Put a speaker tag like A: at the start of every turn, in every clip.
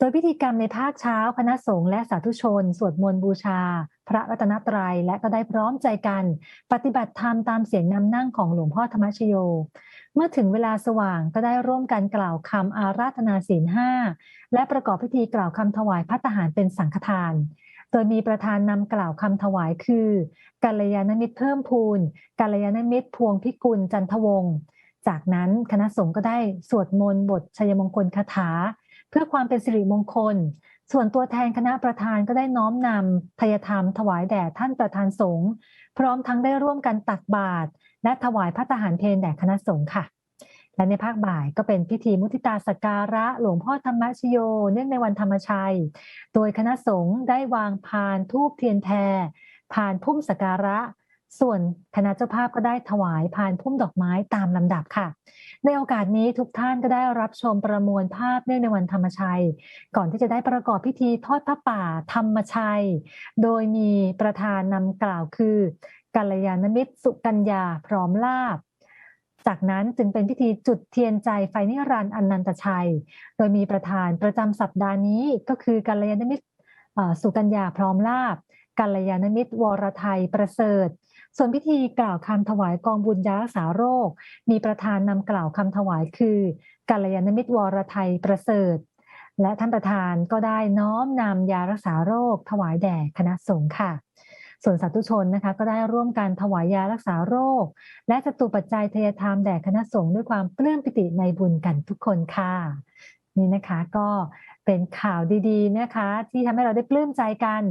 A: โดยพิธีกรรมในภาคเช้าคณะสงฆ์และสาธุชน สวดมนต์บูชา พระรัตนตรัยและก็ได้พร้อมใจกัน ปฏิบัติธรรมตามเสียงนำนั่งของหลวงพ่อธรรมชโย เมื่อถึงเวลาสว่างก็ได้ร่วมกันกล่าวคำอาราธนาศีลห้าและประกอบพิธีกล่าวคำถวายพัตตาหารเป็นสังฆทาน โดยมีประธานนำกล่าวคำถวายคือกัลยาณมิตรเพิ่มพูนกัลยาณมิตรพวงพิกุลจันทวงศ์จากนั้นคณะสงฆ์ก็ได้สวดมนต์บทชัยมงคลคาถา เพื่อความเป็นสิริมงคล ส่วนตัวแทนคณะประธานก็ได้น้อมนำทยธรรม ถวายแด่ท่านประธานสงฆ์พร้อมทั้งได้ร่วมกันตักบาตรและถวายพระทหารเพลแด่คณะสงฆ์ค่ะ และในภาคบ่ายก็เป็นพิธีมุทิตาสการะหลวงพ่อธรรมชโย เนื่องในวันธรรมชัย โดยคณะสงฆ์ได้วางพานทูบเทียนแพรพานพุ่มสการะ ส่วนคณะเจ้าภาพก็ได้ถวายพานพุ่มดอกไม้ตามลำดับค่ะ ในโอกาสนี้ทุกท่านก็ได้รับชมประมวลภาพเนื่องในวันธรรมชัย ก่อนที่จะได้ประกอบพิธีทอดพระป่าธรรมชัย โดยมีประธานนำกล่าวคือกัลยาณมิตรสุกัญญาพร้อมลาบ จากนั้นจึงเป็นพิธีจุดเทียนใจไฟนิรันดร์อนันตชัย โดยมีประธานประจำสัปดาห์นี้ก็คือกัลยาณมิตรสุกัญญาพร้อมลาบกัลยาณมิตรวรไทยประเสริฐ ส่วนพิธีกล่าวคำถวายกองบุญยารักษาโรค มีประธานนำกล่าวคำถวายคือกัลยาณมิตรวรไทยประเสริฐ และท่านประธานก็ได้น้อมนำยารักษาโรค ถวายแด่คณะสงฆ์ค่ะ ส่วนสาธุชนนะคะก็ได้ร่วมกันถวายยารักษาโรค และจตุปัจจัยเทยธรรมแด่คณะสงฆ์ด้วยความปลื้มปิติในบุญกันทุกคนค่ะ นี่นะคะก็เป็นข่าวดีๆนะคะ ที่ทำให้เราได้ปลื้มใจกัน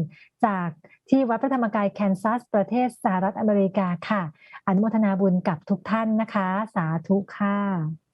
A: จากที่วัดพระธรรมกายแคนซัสประเทศสหรัฐอเมริกาค่ะ อนุโมทนาบุญกับทุกท่านนะคะ สาธุค่ะ